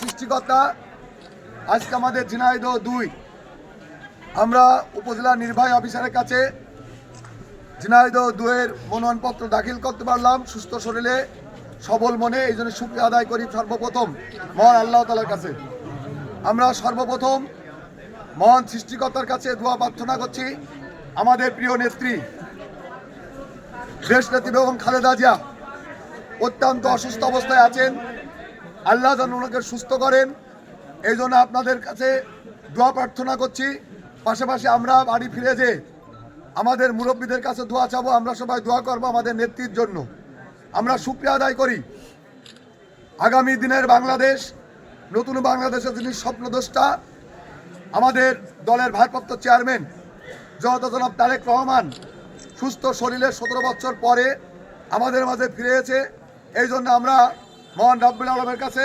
সৃষ্টিকর্তা, আজকে আমাদের ঝিনাইদহ দুই। আমরা উপজেলা নির্বাহী অফিসারের কাছে দুয়ের মনোনয়নপত্র দাখিল করতে পারলাম সুস্থ শরীরে, সবল মনে, এই জন্য সুক্রিয়া আদায় করি সর্বপ্রথম মহান আল্লাহ তালার কাছে। আমরা সর্বপ্রথম মহান সৃষ্টিকর্তার কাছে দোয়া প্রার্থনা করছি। আমাদের প্রিয় নেত্রী দেশ নেত্রী বেগম খালেদা জিয়া অত্যন্ত অসুস্থ অবস্থায় আছেন। আল্লাহ যেন ওনাকে সুস্থ করেন। এই জন্য আপনাদের কাছে দোয়া প্রার্থনা করছি। পাশাপাশি আমরা বাড়ি ফিরে যে আমাদের মুরব্বীদের কাছে দোয়া চাবো, আমরা সবাই দোয়া করব আমাদের নেত্রীর জন্য। আমরা সুক্রিয়া আদায় করি। আগামী দিনের বাংলাদেশ, নতুন বাংলাদেশের যিনি স্বপ্নদ্রষ্টা, আমাদের দলের ভারপ্রাপ্ত চেয়ারম্যান জনতা জনাব তারেক রহমান সুস্থ শরীরে সতেরো বছর পরে আমাদের মাঝে ফিরে এসে এই জন্য আমরা মহান রাব্বুল আলমের কাছে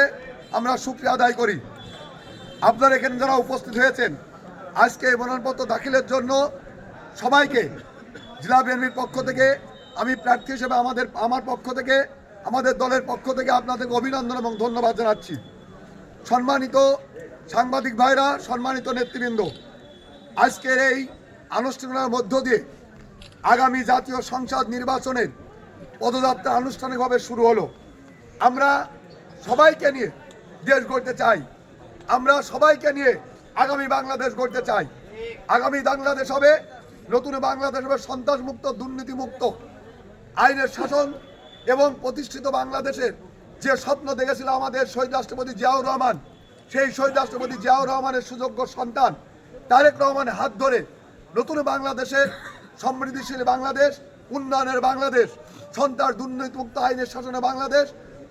আমরা সুক্রিয়া আদায় করি। আপনারা এখানে যারা উপস্থিত হয়েছেন, আজকে এই মনোনয়নপত্র দাখিলের জন্য সবাইকে জেলা বিএনপির পক্ষ থেকে, আমি প্রার্থী হিসেবে আমাদের, আমার পক্ষ থেকে, আমাদের দলের পক্ষ থেকে আপনাদেরকে অভিনন্দন এবং ধন্যবাদ জানাচ্ছি। সম্মানিত সাংবাদিক ভাইরা, সম্মানিত নেতৃবৃন্দ, আজকের এই আনুষ্ঠানিকতার মধ্য দিয়ে আগামী জাতীয় সংসদ নির্বাচনের পদযাত্রা আনুষ্ঠানিকভাবে শুরু হলো। আমরা সবাইকে নিয়ে দেশ গড়তে চাই। আমরা সবাইকে নিয়ে আগামী বাংলাদেশ গড়তে চাই। আগামী বাংলাদেশ হবে, নতুন বাংলাদেশ হবে সন্ত্রাসমুক্ত, দুর্নীতিমুক্ত। আইনের শাসন এবং প্রতিষ্ঠিত বাংলাদেশের যে স্বপ্ন দেখেছিল আমাদের শহীদ রাষ্ট্রপতি জিয়াউর রহমান, সেই শহীদ রাষ্ট্রপতি জিয়াউর রহমানের সুযোগ্য সন্তান তারেক রহমানের হাত ধরে নতুন বাংলাদেশের সমৃদ্ধিশীল বাংলাদেশ, উন্নয়নের বাংলাদেশ, সন্ত্রাস দুর্নীতিমুক্ত আইনের শাসনে বাংলাদেশ,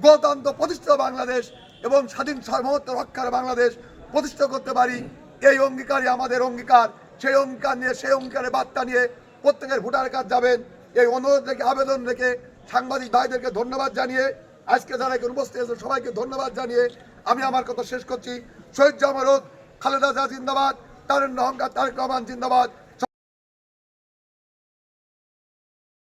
গণতন্ত্র প্রতিষ্ঠিত বাংলাদেশ এবং স্বাধীন সার্বভৌমত্ব রক্ষার বাংলাদেশ প্রতিষ্ঠা করতে পারি। এই অঙ্গীকারই আমাদের অঙ্গীকার। সেই অঙ্গীকার নিয়ে, সেই অঙ্গীকারের বার্তা নিয়ে প্রত্যেকের ভোটার কার্ড যাবেন। এই অনুরোধ রেখে, আবেদন রেখে সাংবাদিক ভাইদেরকে ধন্যবাদ জানিয়ে আজকে যারা এখানে উপস্থিত আছেন সবাইকে ধন্যবাদ জানিয়ে আমি আমার কথা শেষ করছি। শহীদ জামারত খালেদা জিয়া জিন্দাবাদ তারেন অহংকার তারেক রহমান জিন্দাবাদ।